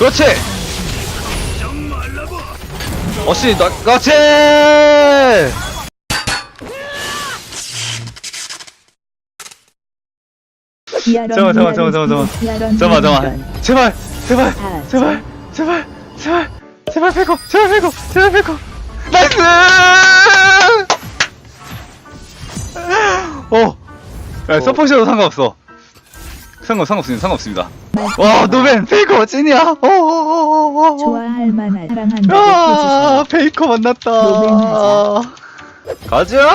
그렇지. 어씨 나 그렇지! 잠깐만, 잠깐만, 잠깐만, 잠깐만. 잠깐만 잠깐만 제발 제발. 아, 제발 제발 제발 제발 빼고 제발 빼고 제발 빼고. 나이스! 어. 야, 서포셔도 상관없어. 상관 상관없습니다 상관없습니다 와 노벤 페이커 찐이야 어어어어어 좋아할 만한 사랑한다고 아. 페이커 만났다 노벤 가자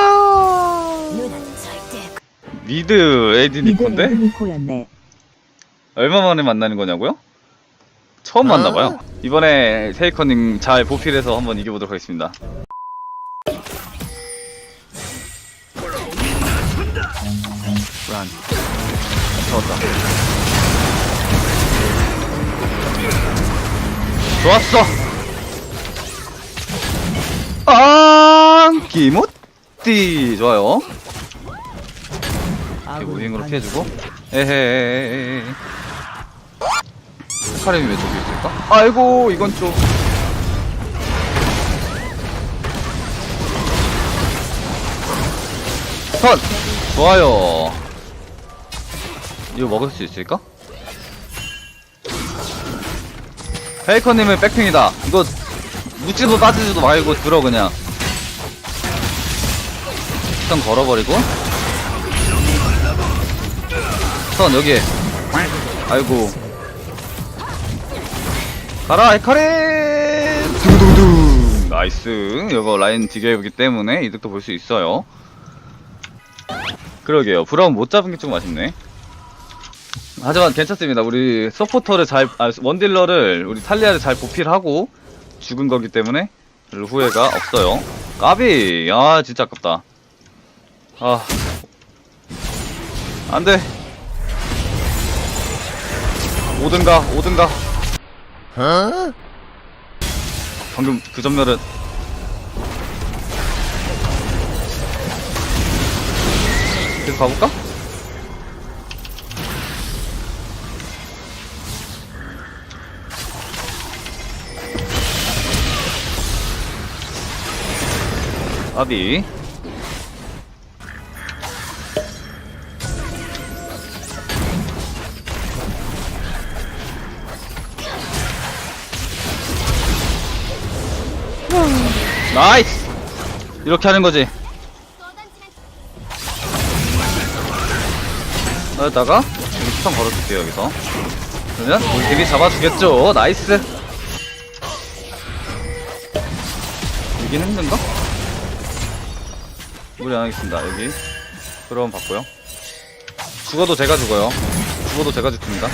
미드 AD 니콘데 니코였네. 얼마 만에 만나는 거냐고요? 처음 만나봐요. 이번에 세이커님 잘 보필해서 한번 이겨보도록 하겠습니다. 란. 잡았다. 좋았어. 아, 기모띠 좋아요. 이렇게 무빙으로 피해주고 에헤헤헤헤 카렘이 왜 저기 있을까? 아이고 이건 좀 선! 좋아요 이거 먹을 수 있을까? 페이커님은 백핑이다. 이거 묻지도 따지지도 말고 들어 그냥. 일단 걸어버리고. 선 여기에 아이고. 가라 헤카리 두두두 나이스. 이거 라인 디게이기 때문에 이득도 볼 수 있어요. 그러게요. 브라운 못 잡은 게 좀 아쉽네 하지만 괜찮습니다. 우리 서포터를 잘 아, 원딜러를 우리 탈리아를 잘 보필하고 죽은 거기 때문에 별로 후회가 없어요. 까비! 아 진짜 아깝다. 아. 안 돼. 오든가 오든가. 방금 그 전멸은 계속 가볼까? 아비. 나이스! 이렇게 하는 거지. 여기다가 여기 수성 걸어줄게요 여기서. 그러면 우리 팀이 잡아주겠죠? 나이스! 이긴 힘든가? 무리 안 하겠습니다 여기 그럼 받고요 죽어도 제가 죽어요 죽어도 제가 죽습니다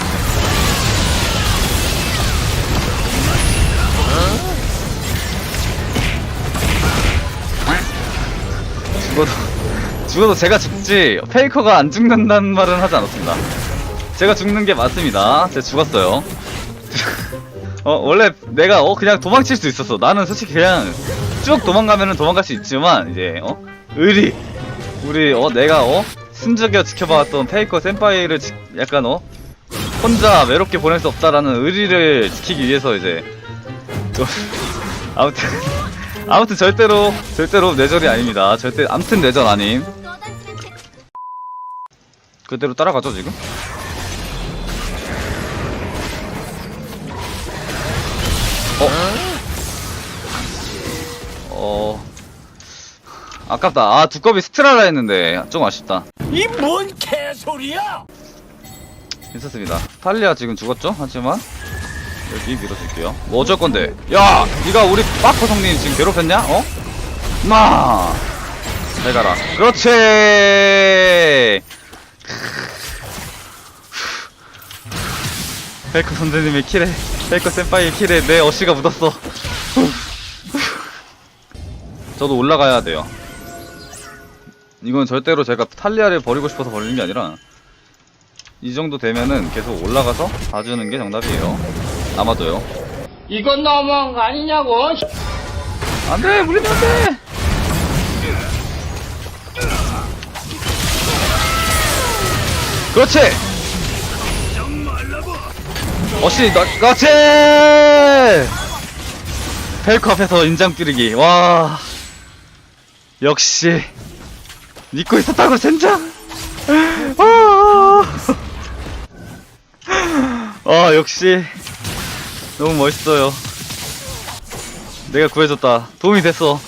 죽어도 죽어도 제가 죽지 페이커가 안 죽는다는 말은 하지 않았습니다. 제가 죽는 게 맞습니다. 제가 죽었어요. 어 원래 내가 어 그냥 도망칠 수 있었어. 나는 솔직히 그냥 쭉 도망가면은 도망갈 수 있지만 이제 어 의리 우리 어 내가 어 순적여 지켜봐왔던 페이커 센파이를 지- 약간 어 혼자 외롭게 보낼 수 없다라는 의리를 지키기 위해서 이제 좀 아무튼 아무튼 절대로 절대로 뇌절이 아닙니다. 절대 아무튼 뇌절 아님. 그대로 따라가죠 지금? 어? 어 아깝다. 아 두꺼비 스트라라 했는데 좀 아쉽다. 이 뭔 개소리야! 괜찮습니다. 탈리아 지금 죽었죠? 하지만 여기 밀어줄게요. 뭐 어쩔 건데? 야, 네가 우리 빠커 성님 지금 괴롭혔냐? 어? 마, 잘 가라. 그렇지. 벨커 선생님의 킬에, 벨커 센파이의 킬에 내 어시가 묻었어. 저도 올라가야 돼요. 이건 절대로 제가 탈리아를 버리고 싶어서 버리는 게 아니라 이 정도 되면은 계속 올라가서 봐주는 게 정답이에요. 아마도요. 이건 너무한 거 아니냐고! 안 돼! 물리면 안 돼! 그렇지! 어씨 나 그렇지 펠코 앞에서 인장 뿌리기 와 역시 믿고 있었다고 젠장? 아, 아. 역시. 너무 멋있어요. 내가 구해줬다. 도움이 됐어.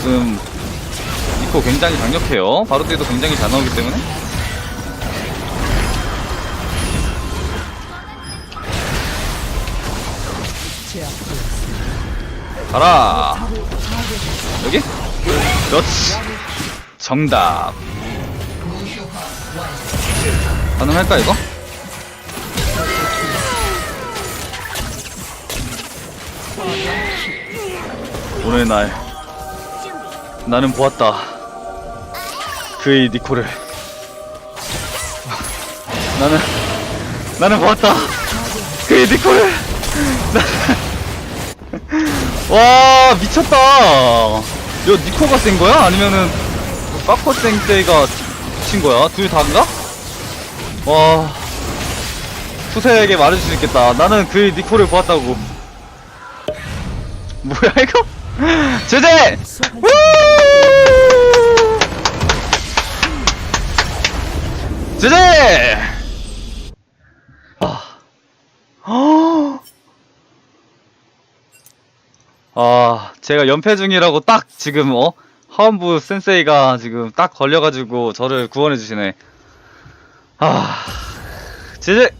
지금 니코 굉장히 강력해요. 바로 뒤에도 굉장히 잘 나오기 때문에. 가라. 여기? 그렇지 정답. 가능할까 이거? 오늘 날 나는 보았다. 그의 니코를. 나는 나는 보았다. 그의 니코를. 와 미쳤다. 야 니코가 센 거야? 아니면은 빠코 땡땡이가 친 거야? 둘 다인가? 와 수세에게 말해줄 수 있겠다 나는 그의 니코를 보았다고 뭐야 이거? 제재! 우! 제재! 아. 아. 아, 제가 연패 중이라고 딱 지금, 어? 하원부 센세이가 지금 딱 걸려가지고 저를 구원해 주시네. 아, 제재!